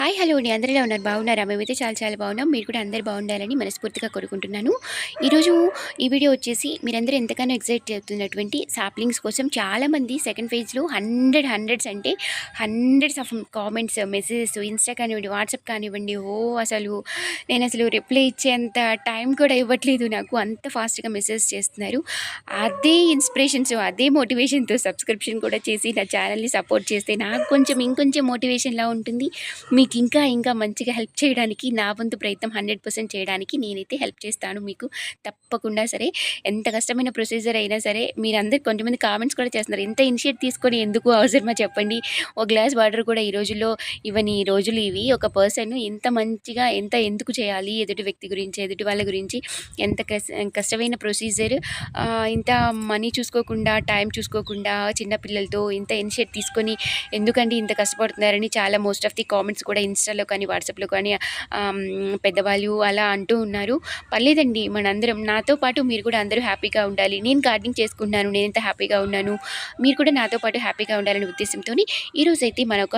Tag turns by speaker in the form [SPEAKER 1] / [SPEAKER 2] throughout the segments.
[SPEAKER 1] Hi hello. అండి అందరిలో ఉన్నారు? బాగున్నారా? మేమైతే చాలా చాలా బాగున్నాం. మీరు కూడా అందరు బాగుండాలని మనస్ఫూర్తిగా కోరుకుంటున్నాను. ఈరోజు ఈ వీడియో వచ్చేసి మీరందరూ ఎంతగానో ఎగ్జైట్ అవుతున్నటువంటి సాప్లింగ్స్ కోసం చాలామంది సెకండ్ ఫేజ్లో హండ్రెడ్ హండ్రెడ్స్ అంటే hundreds of comments messages insta కానివ్వండి వాట్సాప్ కానివ్వండి ఓ అసలు నేను అసలు రిప్లై ఇచ్చేంత టైం కూడా ఇవ్వట్లేదు. నాకు అంత ఫాస్ట్గా మెసేజ్ చేస్తున్నారు. అదే ఇన్స్పిరేషన్స్ అదే మోటివేషన్తో సబ్స్క్రిప్షన్ కూడా చేసి నా ఛానల్ని సపోర్ట్ చేస్తే నాకు కొంచెం ఇంకొంచెం మోటివేషన్లా ఉంటుంది. మీకు ఇంకా ఇంకా మంచిగా హెల్ప్ చేయడానికి నా వంతు ప్రయత్నం హండ్రెడ్ పర్సెంట్ చేయడానికి నేనైతే హెల్ప్ చేస్తాను మీకు. తప్పకుండా సరే ఎంత కష్టమైన ప్రొసీజర్ అయినా సరే మీరందరు కొంతమంది కామెంట్స్ కూడా చేస్తున్నారు. ఎంత ఇనిషియేట్ తీసుకొని ఎందుకు అవసరమా చెప్పండి. ఒక గ్లాస్ వాటర్ కూడా ఈ రోజుల్లో ఇవన్నీ ఈ రోజులు ఇవి. ఒక పర్సన్ ఎంత మంచిగా ఎంత ఎందుకు చేయాలి ఎదుటి వ్యక్తి గురించి ఎదుటి వాళ్ళ గురించి ఎంత కష్టమైన ప్రొసీజర్ ఇంత మనీ చూసుకోకుండా టైం చూసుకోకుండా చిన్నపిల్లలతో ఇంత ఇనిషియేట్ తీసుకొని ఎందుకండి ఇంత కష్టపడుతున్నారని చాలా మోస్ట్ ఆఫ్ ది కామెంట్స్ కూడా ఇన్స్టాలో కానీ వాట్సాప్లో కానీ పెద్దవాళ్ళు అలా అంటూ ఉన్నారు. పర్లేదండి మనందరం నాతో పాటు మీరు కూడా అందరూ హ్యాపీగా ఉండాలి. నేను గార్డెనింగ్ చేసుకుంటున్నాను నేను ఎంత హ్యాపీగా ఉన్నాను మీరు కూడా నాతో పాటు హ్యాపీగా ఉండాలనే ఉద్దేశంతో ఈరోజు అయితే మన ఒక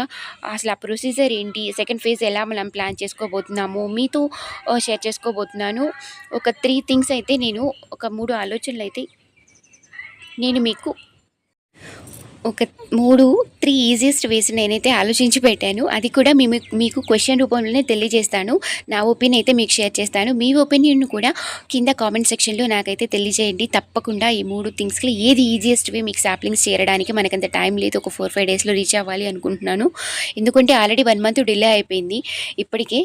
[SPEAKER 1] అసలు ఆ ప్రొసీజర్ ఏంటి సెకండ్ ఫేజ్ ఎలా మనం ప్లాన్ చేసుకోబోతున్నాము మీతో షేర్ చేసుకోబోతున్నాను. ఒక త్రీ థింగ్స్ అయితే నేను ఒక మూడు ఆలోచనలు అయితే నేను మీకు ఒక మూడు త్రీ ఈజియెస్ట్ వేస్ నేనైతే ఆలోచించి పెట్టాను. అది కూడా మేము మీకు క్వశ్చన్ రూపంలోనే తెలియజేస్తాను. నా ఒపీనియన్ అయితే మీకు షేర్ చేస్తాను. మీ ఒపీనియన్ కూడా కింద కామెంట్ సెక్షన్లో నాకైతే తెలియజేయండి. తప్పకుండా ఈ మూడు థింగ్స్లో ఏది ఈజియెస్ట్ వే మీకు సాప్లింగ్స్ చేరడానికి మనకంత టైం లేదు. ఒక ఫోర్ ఫైవ్ డేస్లో రీచ్ అవ్వాలి అనుకుంటున్నాను. ఎందుకంటే ఆల్రెడీ వన్ మంత్ డిలే అయిపోయింది. ఇప్పటికే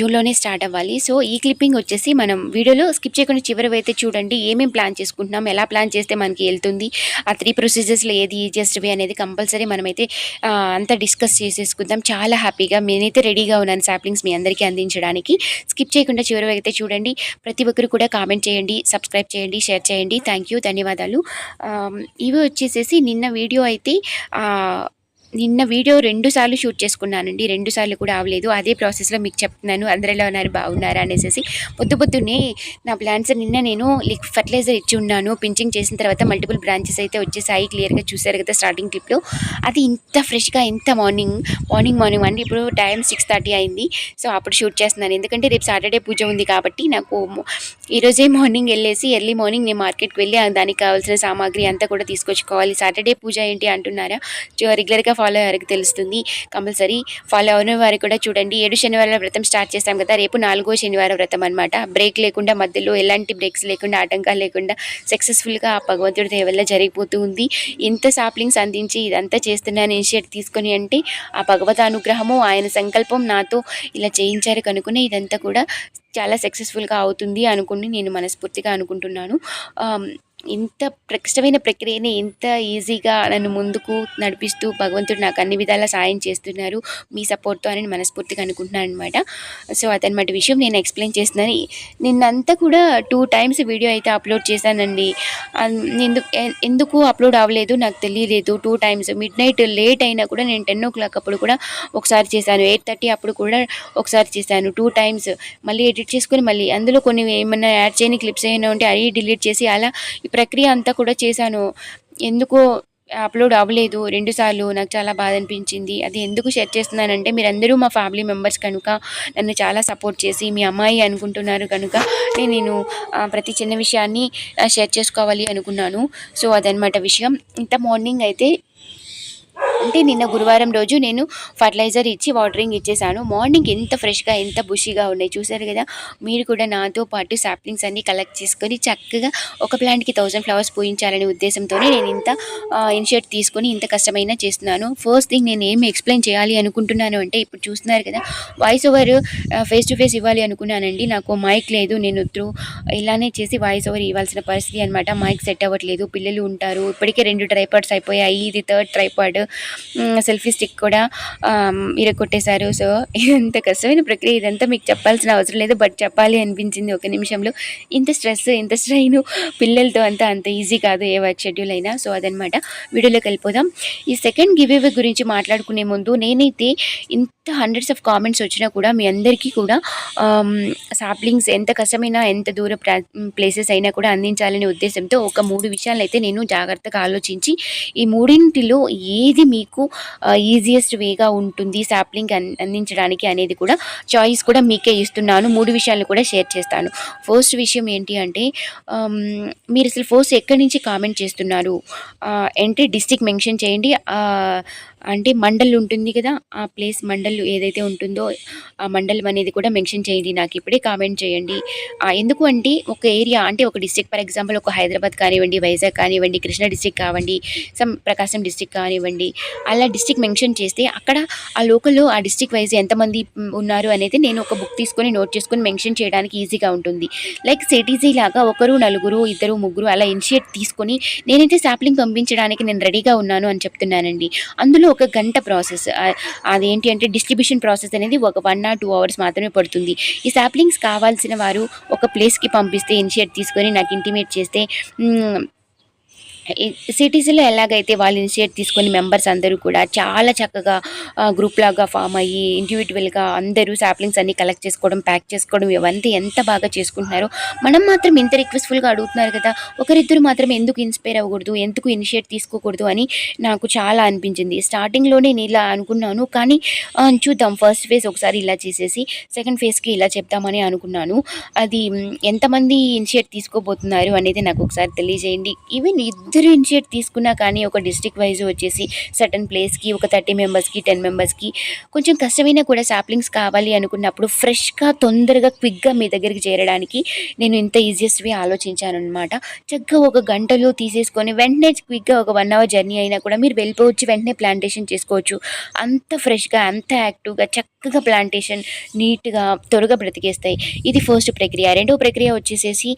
[SPEAKER 1] జూన్లోనే స్టార్ట్ అవ్వాలి. సో ఈ క్లిప్పింగ్ వచ్చేసి మనం వీడియోలో స్కిప్ చేయకుండా చివరి అయితే చూడండి. ఏమేం ప్లాన్ చేసుకుంటున్నాం ఎలా ప్లాన్ చేస్తే మనకి వెళ్తుంది ఆ త్రీ ప్రొసీజర్స్లో ఏది ఈజియెస్ట్ వే అనేది కంపల్సరీ మనమైతే అంతా డిస్కస్ చేసేసుకుందాం. చాలా హ్యాపీగా నేనైతే రెడీగా ఉన్నాను సాప్లింగ్స్ మీ అందరికీ అందించడానికి. స్కిప్ చేయకుండా చివరి అయితే చూడండి. ప్రతి ఒక్కరు కూడా కామెంట్ చేయండి సబ్స్క్రైబ్ చేయండి షేర్ చేయండి. థ్యాంక్ యూ ధన్యవాదాలు ఇవి వచ్చేసేసి నిన్న వీడియో అయితే నిన్న వీడియో రెండు సార్లు షూట్ చేసుకున్నానండి. రెండు సార్లు కూడా అవలేదు అదే ప్రాసెస్లో మీకు చెప్తున్నాను. అందరు ఎలా ఉన్నారు? బాగున్నారా? అనేసి పొద్దు పొద్దున్నే నా ప్లాంట్స్ నిన్న నేను లిక్ ఫర్టిలైజర్ ఇచ్చి ఉన్నాను. పించింగ్ చేసిన తర్వాత మల్టిపుల్ బ్రాంచెస్ అయితే వచ్చేసాయి. క్లియర్గా చూసారు కదా స్టార్టింగ్ క్లిప్లో అది ఇంత ఫ్రెష్గా ఇంత మార్నింగ్ మార్నింగ్ మార్నింగ్ అండి ఇప్పుడు టైం సిక్స్ థర్టీ అయింది. సో అప్పుడు షూట్ చేస్తున్నాను. ఎందుకంటే రేపు సాటర్డే పూజ ఉంది కాబట్టి నాకు ఈరోజే మార్నింగ్ వెళ్ళేసి ఎర్లీ మార్నింగ్ నేను మార్కెట్కి వెళ్ళి దానికి కావాల్సిన సామాగ్రి అంతా కూడా తీసుకొచ్చుకోవాలి. సాటర్డే పూజ ఏంటి అంటున్నారా? రెగ్యులర్గా ఫాలో అయ్యారికి తెలుస్తుంది. కంపల్సరీ ఫాలో అవని వారికి కూడా చూడండి. ఏడు శనివారాల వ్రతం స్టార్ట్ చేస్తాం కదా. రేపు నాలుగో శనివారం వ్రతం అనమాట బ్రేక్ లేకుండా మధ్యలో ఎలాంటి బ్రేక్స్ లేకుండా ఆటంకాలు లేకుండా సక్సెస్ఫుల్గా ఆ భగవంతుడి దయవల్ల జరిగిపోతూ ఉంది. ఇంత సాప్లింగ్స్ అందించి ఇదంతా చేస్తున్నాను ఇనిషియేట్ తీసుకొని అంటే ఆ భగవత్ అనుగ్రహము ఆయన సంకల్పం నాతో ఇలా చేయించారు కనుకునే ఇదంతా కూడా చాలా సక్సెస్ఫుల్గా అవుతుంది అనుకుని నేను మనస్ఫూర్తిగా అనుకుంటున్నాను. ఇంత ప్ర- కష్టమైన ప్రక్రియని ఇంత ఈజీగా నన్ను ముందుకు నడిపిస్తూ భగవంతుడు నాకు అన్ని విధాలా సాయం చేస్తున్నారు. మీ సపోర్ట్తో అని మనస్ఫూర్తిగా అనుకుంటున్నాను అనమాట సో అతనమాట విషయం నేను ఎక్స్ప్లెయిన్ చేస్తున్నాను. నిన్నంతా కూడా టూ టైమ్స్ వీడియో అయితే అప్లోడ్ చేశానండి. అన్- ఎందుకు ఎందుకు అప్లోడ్ అవ్వలేదు నాకు తెలియలేదు. Two times midnight late అయినా కూడా నేను టెన్ ఓ క్లాక్ అప్పుడు కూడా ఒకసారి చేశాను. ఎయిట్ థర్టీ అప్పుడు కూడా ఒకసారి చేశాను టూ టైమ్స్. మళ్ళీ ఎడిట్ చేసుకొని మళ్ళీ అందులో కొన్ని ఏమన్నా యాడ్ చేయని క్లిప్స్ ఏమైనా ఉంటే అవి డిలీట్ చేసి అలా ప్రక్రియ అంతా కూడా చేశాను. ఎందుకో అప్లోడ్ అవ్వలేదు. రెండుసార్లు నాకు చాలా బాధ అనిపించింది. అది ఎందుకు షేర్ చేస్తున్నానంటే మీరందరూ మా ఫ్యామిలీ మెంబర్స్ కనుక నన్ను చాలా సపోర్ట్ చేసి మీ అమ్మాయి అనుకుంటున్నారు కనుక నేను ప్రతి చిన్న విషయాన్ని షేర్ చేసుకోవాలి అనుకున్నాను. సో అదనమాట విషయం. ఇంత మార్నింగ్ అయితే అంటే నిన్న గురువారం రోజు నేను ఫర్టిలైజర్ ఇచ్చి వాటరింగ్ ఇచ్చేసాను. మార్నింగ్ ఎంత ఫ్రెష్గా ఎంత బుషీగా ఉన్నాయి చూసారు కదా? మీరు కూడా నాతో పాటు సాప్లింగ్స్ అన్ని కలెక్ట్ చేసుకొని చక్కగా ఒక ప్లాంట్కి థౌసండ్ ఫ్లవర్స్ పూయించాలనే ఉద్దేశంతోనే నేను ఇంత ఇనిషియేట్ తీసుకొని ఇంత కష్టమైనా చేస్తున్నాను. ఫస్ట్ థింగ్ నేను ఏం ఎక్స్ప్లెయిన్ చేయాలి అనుకుంటున్నాను అంటే ఇప్పుడు చూస్తున్నారు కదా voice over face to face ఇవ్వాలి అనుకున్నానండి. నాకు మైక్ లేదు నేను త్రూ ఇలానే చేసి వాయిస్ ఓవర్ ఇవ్వాల్సిన పరిస్థితి అనమాట మైక్ సెట్ అవ్వట్లేదు పిల్లలు ఉంటారు. ఇప్పటికే రెండు ట్రైపాడ్స్ అయిపోయాయి. ఇది థర్డ్ ట్రైపాడ్. సెల్ఫీ స్టిక్ కూడా కొట్టేశారు సో ఇదంత కష్టమైన ప్రక్రియ. ఇదంతా మీకు చెప్పాల్సిన అవసరం లేదు బట్ చెప్పాలి అనిపించింది ఒక నిమిషంలో. ఇంత స్ట్రెస్ ఇంత స్ట్రెయిన్ పిల్లలతో అంతా అంత ఈజీ కాదు ఏ వర్క్ షెడ్యూల్ అయినా. సో అదనమాట వీడియోలోకి వెళ్ళిపోదాం. ఈ సెకండ్ గివ్ అవే గురించి మాట్లాడుకునే ముందు నేనైతే ఇంత హండ్రెడ్స్ ఆఫ్ కామెంట్స్ వచ్చినా కూడా మీ అందరికీ కూడా సాప్లింగ్స్ ఎంత కష్టమైనా ఎంత దూర ప్లేసెస్ అయినా కూడా అందించాలనే ఉద్దేశంతో ఒక మూడు విషయాలు అయితే నేను జాగ్రత్తగా ఆలోచించి ఈ మూడింటిలో ఏ ఏది మీకు ఈజియెస్ట్ వేగా ఉంటుంది సాప్లింగ్ అందించడానికి అనేది కూడా చాయిస్ కూడా మీకే ఇస్తున్నాను. మూడు విషయాలు కూడా షేర్ చేస్తాను. ఫస్ట్ విషయం ఏంటి అంటే మీరు అసలు ఫోర్స్ ఎక్కడి నుంచి కామెంట్ చేస్తున్నారు? అంటే డిస్టిక్ మెన్షన్ చేయండి. అంటే మండల్ ఉంటుంది కదా ఆ ప్లేస్ మండల్ ఏదైతే ఉంటుందో ఆ మండలం అనేది కూడా మెన్షన్ చేయండి నాకు ఇప్పుడే కామెంట్ చేయండి. ఎందుకు అంటే ఒక ఏరియా అంటే ఒక డిస్టిక్ ఫర్ ఎగ్జాంపుల్ ఒక హైదరాబాద్ కానివ్వండి వైజాగ్ కానివ్వండి కృష్ణా డిస్టిక్ కావండి సమ్ ప్రకాశం డిస్టిక్ కానివ్వండి అలా డిస్టిక్ మెన్షన్ చేస్తే అక్కడ ఆ లోకల్లో ఆ డిస్టిక్ వైజ్ ఎంతమంది ఉన్నారు అనేది నేను ఒక బుక్ తీసుకొని నోట్ చేసుకొని మెన్షన్ చేయడానికి ఈజీగా ఉంటుంది. లైక్ సిటీజీ లాగా ఒకరు నలుగురు ఇద్దరు ముగ్గురు అలా ఇనిషియేట్ తీసుకొని నేనైతే శాప్లింగ్ పంపించడానికి నేను రెడీగా ఉన్నాను అని చెప్తున్నానండి. అందులో ఒక గంట ప్రాసెస్ అదేంటి అంటే డిస్ట్రిబ్యూషన్ ప్రాసెస్ అనేది ఒక వన్ ఆర్ టూ అవర్స్ మాత్రమే పడుతుంది. ఈ సాప్లింగ్స్ కావాల్సిన వారు ఒక ప్లేస్కి పంపిస్తే ఇనిషియేట్ తీసుకొని నాకు ఇంటిమేట్ చేస్తే సిటీస్లో ఎలాగైతే వాళ్ళు ఇనిషియేట్ తీసుకొని మెంబర్స్ అందరూ కూడా చాలా చక్కగా గ్రూప్ లాగా ఫామ్ అయ్యి ఇండివిజువల్గా అందరూ సాప్లింగ్స్ అన్ని కలెక్ట్ చేసుకోవడం ప్యాక్ చేసుకోవడం ఇవంతా ఎంత బాగా చేసుకుంటున్నారో మనం మాత్రం ఇంత రిక్వెస్ట్ఫుల్గా అడుగుతున్నారు కదా. ఒకరిద్దరు మాత్రం ఎందుకు ఇన్స్పైర్ అవ్వకూడదు ఎందుకు ఇనిషియేట్ తీసుకోకూడదు అని నాకు చాలా అనిపించింది. స్టార్టింగ్లోనే నేను ఇలా అనుకున్నాను కానీ చూద్దాం ఫస్ట్ ఫేజ్ ఒకసారి ఇలా చేసేసి సెకండ్ ఫేజ్కి ఇలా చెప్దామని అనుకున్నాను. అది ఎంతమంది ఇనిషియేట్ తీసుకోబోతున్నారు అనేది నాకు ఒకసారి తెలియజేయండి. ఈవెన్ అందరూ ఇనిషియేట్ తీసుకున్నా కానీ ఒక డిస్ట్రిక్ట్ వైజ్ వచ్చేసి సటన్ ప్లేస్కి ఒక థర్టీ మెంబర్స్కి టెన్ మెంబర్స్కి కొంచెం కష్టమైనా కూడా సాప్లింగ్స్ కావాలి అనుకున్నప్పుడు ఫ్రెష్గా తొందరగా క్విక్గా మీ దగ్గరికి చేరడానికి నేను ఇంత ఈజియెస్ట్వి ఆలోచించాను అనమాట చక్కగా ఒక గంటలో తీసేసుకొని వెంటనే క్విక్గా ఒక వన్ అవర్ జర్నీ అయినా కూడా మీరు వెళ్ళిపోవచ్చు వెంటనే ప్లాంటేషన్ చేసుకోవచ్చు. అంత ఫ్రెష్గా అంత యాక్టివ్గా చక్కగా ప్లాంటేషన్ నీట్గా త్వరగా బ్రతికేస్తాయి. ఇది ఫస్ట్ ప్రక్రియ. రెండో ప్రక్రియ వచ్చేసేసి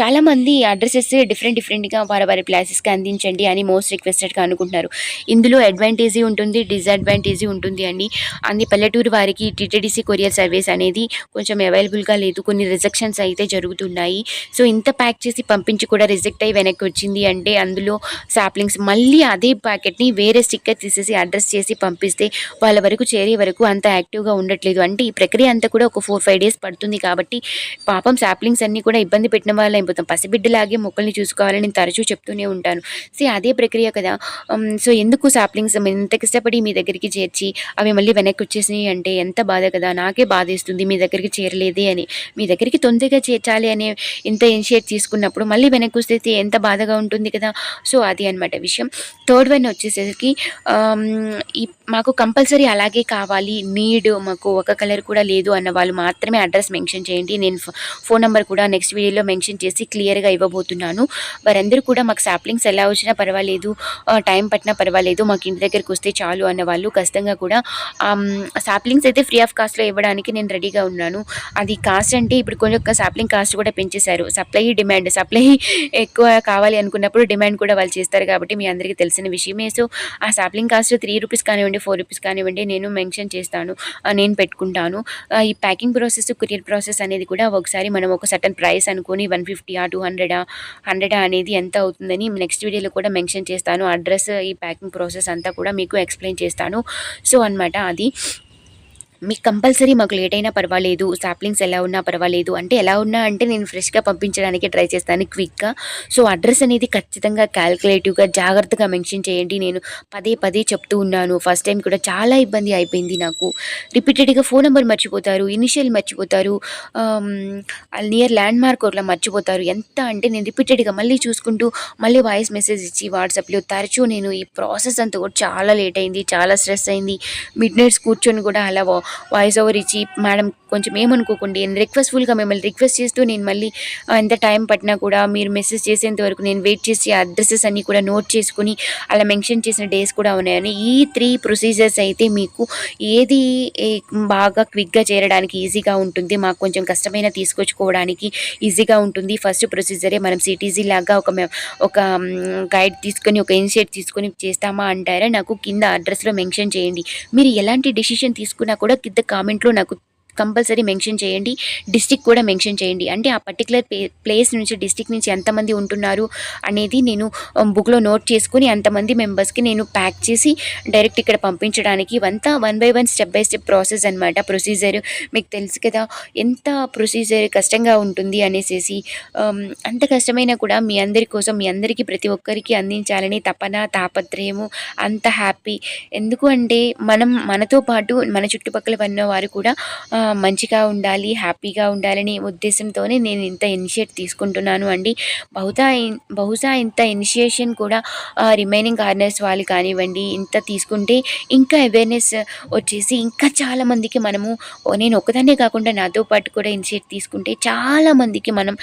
[SPEAKER 1] చాలామంది అడ్రసెస్ డిఫరెంట్ డిఫరెంట్గా వారి వారి ప్లేసెస్కి అందించండి అని మోస్ట్ రిక్వెస్టెడ్గా అనుకుంటున్నారు. ఇందులో అడ్వాంటేజీ ఉంటుంది డిసడ్వాంటేజీ ఉంటుంది అండి. అంది పల్లెటూరు వారికి టీటీడీసీ కొరియర్ సర్వీస్ అనేది కొంచెం అవైలబుల్గా లేదు. కొన్ని రిజెక్షన్స్ అయితే జరుగుతున్నాయి. సో ఇంత ప్యాక్ చేసి పంపించి కూడా రిజెక్ట్ అయ్యి వెనక్కి వచ్చింది అంటే అందులో సాప్లింగ్స్ మళ్ళీ అదే ప్యాకెట్ని వేరే స్టిక్కర్ తీసేసి అడ్రస్ చేసి పంపిస్తే వాళ్ళ వరకు చేరే వరకు అంత యాక్టివ్గా ఉండట్లేదు. అంటే ఈ ప్రక్రియ అంతా కూడా ఒక ఫోర్ ఫైవ్ డేస్ పడుతుంది కాబట్టి పాపం సాప్లింగ్స్ అన్నీ కూడా ఇబ్బంది పెట్టిన వాళ్ళు అయిపోతాం. పసిబిడ్డలాగే మొక్కల్ని చూసుకోవాలని నేను తరచూ చెప్తూనే ఉంటాను. సో అదే ప్రక్రియ కదా. Um, సో ఎందుకు సాప్లింగ్స్ ఎంత కష్టపడి మీ దగ్గరికి చేర్చి అవి మళ్ళీ వెనక్కి వచ్చేసినాయి అంటే ఎంత బాధ కదా. నాకే బాధేస్తుంది మీ దగ్గరికి చేరలేదే అని. మీ దగ్గరికి తొందరగా చేర్చాలి అనే ఇంత ఇనిషియేట్ తీసుకున్నప్పుడు మళ్ళీ వెనక్కి వస్తే ఎంత బాధగా ఉంటుంది కదా. సో అది అనమాట విషయం. థర్డ్ వన్ వచ్చేసరికి um, ఈ మాకు కంపల్సరీ అలాగే కావాలి. నీడ్ మాకు ఒక కలర్ కూడా లేదు అన్న వాళ్ళు మాత్రమే అడ్రస్ మెన్షన్ చేయండి. నేను ఫోన్ నెంబర్ కూడా నెక్స్ట్ వీడియోలో మెన్షన్ చేసి క్లియర్గా ఇవ్వబోతున్నాను. వారందరూ కూడా మాకు సాప్లింగ్స్ ఎలా వచ్చినా పర్వాలేదు టైం పట్టినా పర్వాలేదు మాకు ఇంటి దగ్గరికి వస్తే చాలు అన్న వాళ్ళు ఖచ్చితంగా కూడా సాప్లింగ్స్ అయితే ఫ్రీ ఆఫ్ కాస్ట్లో ఇవ్వడానికి నేను రెడీగా ఉన్నాను. అది కాస్ట్ అంటే ఇప్పుడు కొంచెం సాప్లింగ్ కాస్ట్ కూడా పెంచేశారు. సప్లై డిమాండ్ సప్లై ఎక్కువ కావాలి అనుకున్నప్పుడు డిమాండ్ కూడా వాళ్ళు చేస్తారు కాబట్టి మీ అందరికీ తెలిసిన విషయమే. సో ఆ సాప్లింగ్ కాస్ట్ త్రీ రూపీస్ కానివ్వండి ఫోర్ రూపీస్ కానివ్వండి నేను మెన్షన్ చేస్తాను నేను పెట్టుకుంటాను. ఈ ప్యాకింగ్ ప్రాసెస్ కురియర్ ప్రాసెస్ అనేది కూడా ఒకసారి మనం ఒక సటన్ ప్రైస్ అనుకొని వన్ ఫిఫ్టీయా టూ హండ్రెడా హండ్రెడా అనేది ఎంత అవుతుందని నెక్స్ట్ వీడియోలో కూడా మెన్షన్ చేస్తాను. అడ్రస్ ఈ ప్యాకింగ్ ప్రాసెస్ అంతా కూడా మీకు ఎక్స్ప్లెయిన్ చేస్తాను. సో అన్నమాట అది. మీకు కంపల్సరీ మాకు లేట్ అయినా పర్వాలేదు సాప్లింగ్స్ ఎలా ఉన్నా పర్వాలేదు. అంటే ఎలా ఉన్నా అంటే నేను ఫ్రెష్గా పంపించడానికి ట్రై చేస్తాను క్విక్గా సో అడ్రస్ అనేది ఖచ్చితంగా క్యాల్కులేటివ్గా జాగ్రత్తగా మెన్షన్ చేయండి. నేను పదే పదే చెప్తూ ఉన్నాను. ఫస్ట్ టైం కూడా చాలా ఇబ్బంది అయిపోయింది నాకు. రిపీటెడ్గా ఫోన్ నెంబర్ మర్చిపోతారు ఇనిషియల్ మర్చిపోతారు నియర్ ల్యాండ్ మార్క్ ఒకలా మర్చిపోతారు. ఎంత అంటే నేను రిపీటెడ్గా మళ్ళీ చూసుకుంటూ మళ్ళీ వాయిస్ మెసేజ్ ఇచ్చి వాట్సాప్లో తరచూ నేను ఈ ప్రాసెస్ అంతా కూడా చాలా లేట్ అయింది చాలా స్ట్రెస్ అయింది. మిడ్ నైట్స్ కూర్చొని కూడా అలా వా- వాయిస్ ఓవర్ ఇచ్చి మేడం కొంచెం ఏమనుకోకండి. రిక్వెస్ట్ఫుల్గా మిమ్మల్ని రిక్వెస్ట్ చేస్తూ నేను మళ్ళీ ఎంత టైం పట్టినా కూడా మీరు మెసేజ్ చేసేంత వరకు నేను వెయిట్ చేసి అడ్రసెస్ అన్నీ కూడా నోట్ చేసుకుని అలా మెన్షన్ చేసిన డేస్ కూడా ఉన్నాయని. ఈ త్రీ ప్రొసీజర్స్ అయితే మీకు ఏది బాగా క్విక్గా చేరడానికి ఈజీగా ఉంటుంది మాకు కొంచెం కష్టమైన తీసుకొచ్చుకోవడానికి ఈజీగా ఉంటుంది. ఫస్ట్ ప్రొసీజరే మనం సిటీజీ లాగా ఒక ఒక గైడ్ తీసుకొని ఒక ఇనిషియేట్ తీసుకొని చేస్తామా అంటారా? నాకు కింద అడ్రస్లో మెన్షన్ చేయండి. మీరు ఎలాంటి డెసిషన్ తీసుకున్నా కూడా కింద కామెంట్లో నాకు కంపల్సరీ మెన్షన్ చేయండి. డిస్టిక్ కూడా మెన్షన్ చేయండి. అంటే ఆ పర్టికులర్ ప్లేస్ నుంచి డిస్టిక్ నుంచి ఎంతమంది ఉంటున్నారు అనేది నేను బుక్లో నోట్ చేసుకుని అంతమంది మెంబర్స్కి నేను ప్యాక్ చేసి డైరెక్ట్ ఇక్కడ పంపించడానికి ఇవంతా one by one step by step process అనమాట ప్రొసీజర్ మీకు తెలుసు కదా ఎంత ప్రొసీజర్ కష్టంగా ఉంటుంది అనేసి అంత కష్టమైనా కూడా మీ అందరి కోసం మీ అందరికీ ప్రతి ఒక్కరికి అందించాలని తపన తాపత్రయము అంత హ్యాపీ ఎందుకు అంటే మనం మనతో పాటు మన చుట్టుపక్కల ఉన్న వారు కూడా మంచిగా ఉండాలి హ్యాపీగా ఉండాలని ఉద్దేశంతోనే నేను ఇంత ఇనిషియేట్ తీసుకుంటున్నాను అండి. బహుశా బహుశా ఇంత ఇనిషియేషన్ కూడా రిమైనింగ్ కార్నర్స్ వాళ్ళు కానివ్వండి ఇంత తీసుకుంటే ఇంకా అవేర్నెస్ వచ్చేసి ఇంకా చాలామందికి మనము నేను ఒకదాన్నే కాకుండా నాతో పాటు కూడా ఇనిషియేట్ తీసుకుంటే చాలామందికి మనం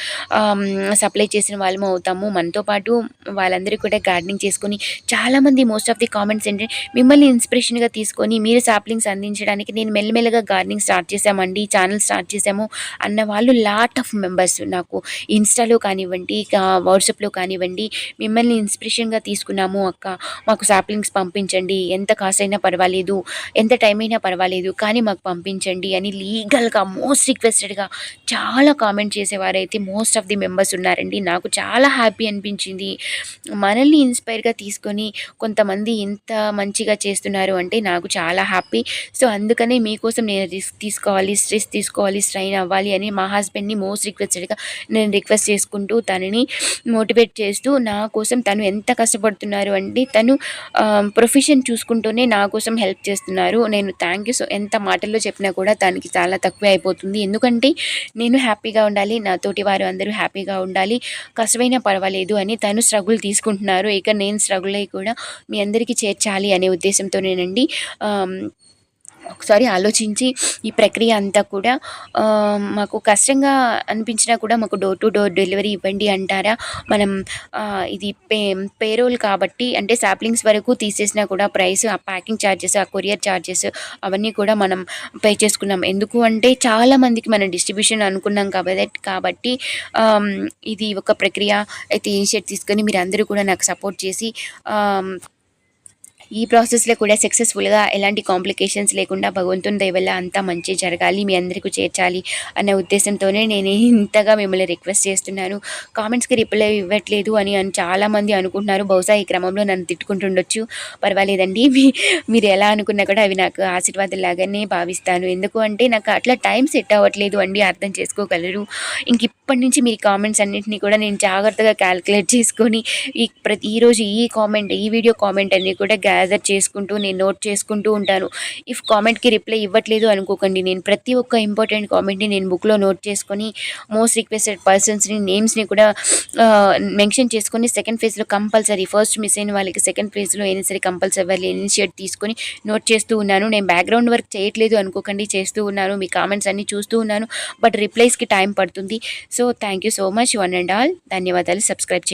[SPEAKER 1] సప్లై చేసిన వాళ్ళము అవుతాము. మనతో పాటు వాళ్ళందరూ కూడా గార్డెనింగ్ చేసుకొని చాలామంది మోస్ట్ ఆఫ్ ది కామెంట్స్ ఏంటంటే మిమ్మల్ని ఇన్స్పిరేషన్గా తీసుకొని మీరు సాప్లింగ్స్ అందించడానికి నేను మెల్లమెల్లగా గార్డెనింగ్ స్టార్ట్ చేసామండి ఛానల్ స్టార్ట్ చేసాము అన్న వాళ్ళు లాట్ ఆఫ్ మెంబర్స్ నాకు. ఇన్స్టాలో కానివ్వండి వాట్సాప్లో కానివ్వండి మిమ్మల్ని ఇన్స్పిరేషన్గా తీసుకున్నాము అక్క. మాకు సాప్లింగ్స్ పంపించండి ఎంత కాస్ట్ అయినా పర్వాలేదు ఎంత టైం అయినా పర్వాలేదు కానీ మాకు పంపించండి అని లీగల్గా మోస్ట్ రిక్వెస్టెడ్గా చాలా కామెంట్ చేసేవారైతే మోస్ట్ ఆఫ్ ది మెంబర్స్ ఉన్నారండి. నాకు చాలా హ్యాపీ అనిపించింది. మనల్ని ఇన్స్పైర్గా తీసుకొని కొంతమంది ఇంత మంచిగా చేస్తున్నారు అంటే నాకు చాలా హ్యాపీ సో అందుకనే మీకోసం నేను రిస్క్ తీసుకోవాలి స్ట్రెస్ తీసుకోవాలి స్ట్రైన్ అవ్వాలి అని మా హస్బెండ్ని మోస్ట్ రిక్వెస్టెడ్గా నేను రిక్వెస్ట్ చేసుకుంటూ తనని మోటివేట్ చేస్తూ నా కోసం తను ఎంత కష్టపడుతున్నారు అంటే తను ప్రొఫెషన్ చూసుకుంటూనే నా కోసం హెల్ప్ చేస్తున్నారు. నేను థ్యాంక్ యూ సో ఎంత మాటల్లో చెప్పినా కూడా దానికి చాలా తక్కువే అయిపోతుంది. ఎందుకంటే నేను హ్యాపీగా ఉండాలి నాతోటి వారు అందరూ హ్యాపీగా ఉండాలి కష్టమైనా పర్వాలేదు అని తను స్ట్రగుల్ తీసుకుంటున్నారు. ఇక నేను స్ట్రగుల్ అయ్యి కూడా మీ అందరికీ చేర్చాలి అనే ఉద్దేశంతోనేనండి. ఒకసారి ఆలోచించి ఈ ప్రక్రియ అంతా కూడా మాకు కష్టంగా అనిపించినా కూడా మాకు డోర్ టు డోర్ డెలివరీ ఇవ్వండి అంటారా? మనం ఇది పే పేరోల్ కాబట్టి అంటే సాప్లింగ్స్ వరకు తీసేసినా కూడా ప్రైస్ ఆ ప్యాకింగ్ ఛార్జెస్ ఆ కొరియర్ ఛార్జెస్ అవన్నీ కూడా మనం పే చేసుకున్నాం. ఎందుకు అంటే చాలా మందికి మనం డిస్ట్రిబ్యూషన్ అనుకున్నాం కాబట్టి కాబట్టి ఇది ఒక ప్రక్రియ. అయితే ఇనిషియేట్ తీసుకొని మీరు అందరూ కూడా నాకు సపోర్ట్ చేసి ఈ ప్రాసెస్లో కూడా సక్సెస్ఫుల్గా ఎలాంటి కాంప్లికేషన్స్ లేకుండా భగవంతుని దయవల్ల అంతా మంచి జరగాలి మీ అందరికీ చేర్చాలి అన్న ఉద్దేశంతోనే నేను ఇంతగా మిమ్మల్ని రిక్వెస్ట్ చేస్తున్నాను. కామెంట్స్కి రిప్లై ఇవ్వట్లేదు అని అని చాలామంది అనుకుంటున్నారు. బహుశా ఈ క్రమంలో నన్ను తిట్టుకుంటుండొచ్చు. పర్వాలేదండి. మీ మీరు ఎలా అనుకున్నా కూడా అవి నాకు ఆశీర్వాదంలాగానే భావిస్తాను. ఎందుకు అంటే నాకు అట్లా టైం సెట్ అవ్వట్లేదు అండి అర్థం చేసుకోగలరు. ఇంక ఇప్పటి నుంచి మీ కామెంట్స్ అన్నింటినీ కూడా నేను జాగ్రత్తగా క్యాలిక్యులేట్ చేసుకొని ఈ ప్రతి ఈరోజు ఈ కామెంట్ ఈ వీడియో కామెంట్ అన్నీ కూడా గ్యాదర్ చేసుకుంటూ నేను నోట్ చేసుకుంటూ ఉంటాను. ఇఫ్ కామెంట్కి రిప్లై ఇవ్వట్లేదు అనుకోకండి. నేను ప్రతి ఒక్క ఇంపార్టెంట్ కామెంట్ని నేను బుక్లో నోట్ చేసుకొని మోస్ట్ రిక్వెస్టెడ్ పర్సన్స్ని నేమ్స్ని కూడా మెన్షన్ చేసుకొని సెకండ్ ఫేజ్లో కంపల్సరీ ఫస్ట్ మిస్ అయిన వాళ్ళకి సెకండ్ ఫేజ్లో అయినా సరే కంపల్సరీ ఇనిషియేట్ తీసుకొని నోట్ చేస్తూ ఉన్నాను. నేను బ్యాక్గ్రౌండ్ వర్క్ చేయట్లేదు అనుకోకండి. చేస్తూ ఉన్నాను. మీ కామెంట్స్ అన్ని చూస్తూ ఉన్నాను. బట్ రిప్లైస్కి టైం పడుతుంది. So thank you so much one and all ధన్యవాదాలు. సబ్స్క్రైబ్ చేయండి.